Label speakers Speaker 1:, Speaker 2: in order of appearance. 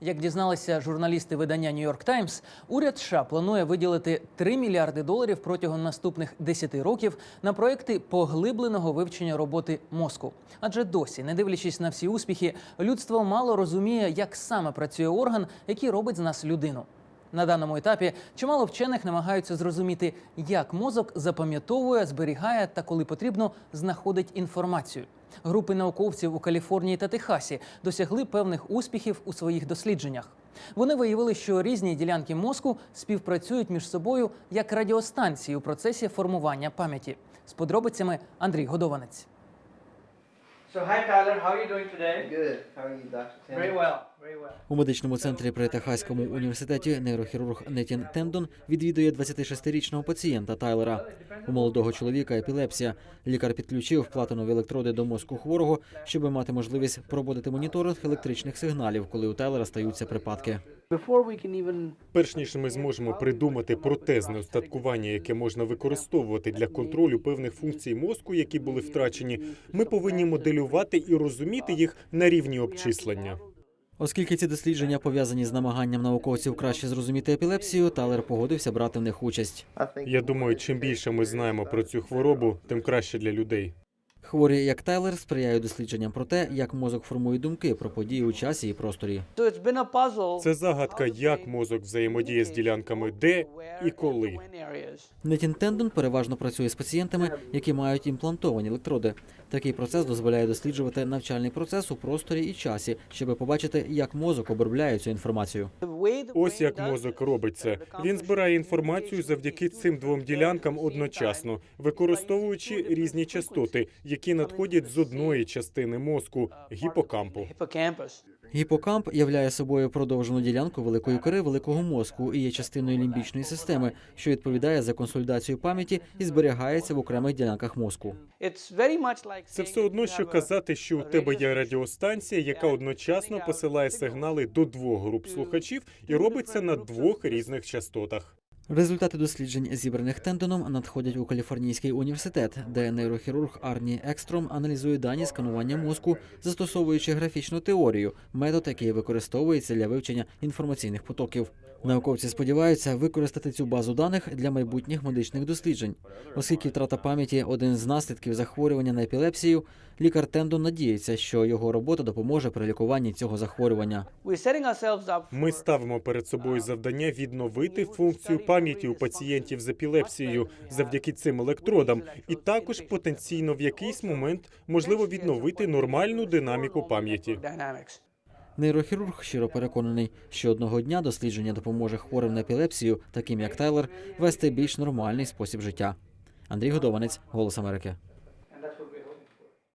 Speaker 1: Як дізналися журналісти видання York Times, уряд США планує виділити 3 мільярди доларів протягом наступних 10 років на проекти поглибленого вивчення роботи мозку. Адже досі, не дивлячись на всі успіхи, людство мало розуміє, як саме працює орган, який робить з нас людину. На даному етапі чимало вчених намагаються зрозуміти, як мозок запам'ятовує, зберігає та, коли потрібно, знаходить інформацію. Групи науковців у Каліфорнії та Техасі досягли певних успіхів у своїх дослідженнях. Вони виявили, що різні ділянки мозку співпрацюють між собою як радіостанції у процесі формування пам'яті. З подробицями Андрій Годованець.
Speaker 2: So hi Tyler, how are you doing today?
Speaker 3: Good. How are you, Dr. Tim?
Speaker 2: Very well, very well.
Speaker 4: У медичному центрі при Техаському університеті нейрохірург Нетін Тендон відвідує 26-річного пацієнта Тайлера. У молодого чоловіка епілепсія. Лікар підключив платинові електроди до мозку хворого, щоб мати можливість проводити моніторинг електричних сигналів, коли у Тайлера стаються припадки.
Speaker 5: Перш ніж ми зможемо придумати протезне устаткування, яке можна використовувати для контролю певних функцій мозку, які були втрачені, ми повинні моделювати і розуміти їх на рівні обчислення.
Speaker 4: Оскільки ці дослідження пов'язані з намаганням науковців краще зрозуміти епілепсію, Тайлер погодився брати в них участь.
Speaker 5: Я думаю, чим більше ми знаємо про цю хворобу, тим краще для людей.
Speaker 4: Хворі, як Тайлер, сприяють дослідженням про те, як мозок формує думки про події у часі і просторі.
Speaker 5: Це загадка, як мозок взаємодіє з ділянками де і коли.
Speaker 4: Нетін Тендон переважно працює з пацієнтами, які мають імплантовані електроди. Такий процес дозволяє досліджувати навчальний процес у просторі і часі, щоб побачити, як мозок обробляє цю інформацію.
Speaker 5: Ось як мозок робить це. Він збирає інформацію завдяки цим двом ділянкам одночасно, використовуючи різні частоти, які надходять з одної частини мозку гіпокампу.
Speaker 4: Гіпокамп являє собою продовжену ділянку великої кори великого мозку і є частиною лімбічної системи, що відповідає за консолідацію пам'яті і зберігається в окремих ділянках мозку.
Speaker 5: Це все одно, що казати, що у тебе є радіостанція, яка одночасно посилає сигнали до двох груп слухачів і робить це на двох різних частотах.
Speaker 4: Результати досліджень, зібраних Тендоном, надходять у Каліфорнійський університет, де нейрохірург Арні Екстром аналізує дані сканування мозку, застосовуючи графічну теорію, метод, який використовується для вивчення інформаційних потоків. Науковці сподіваються використати цю базу даних для майбутніх медичних досліджень, оскільки втрата пам'яті один з наслідків захворювання на епілепсію. Лікар Тендон надіється, що його робота допоможе при лікуванні цього захворювання.
Speaker 5: Ми ставимо перед собою завдання відновити функцію пам'яті у пацієнтів з епілепсією завдяки цим електродам, і також потенційно в якийсь момент можливо відновити нормальну динаміку пам'яті.
Speaker 4: Нейрохірург щиро переконаний, що одного дня дослідження допоможе хворим на епілепсію, таким як Тайлер, вести більш нормальний спосіб життя. Андрій Годованець, Голос Америки.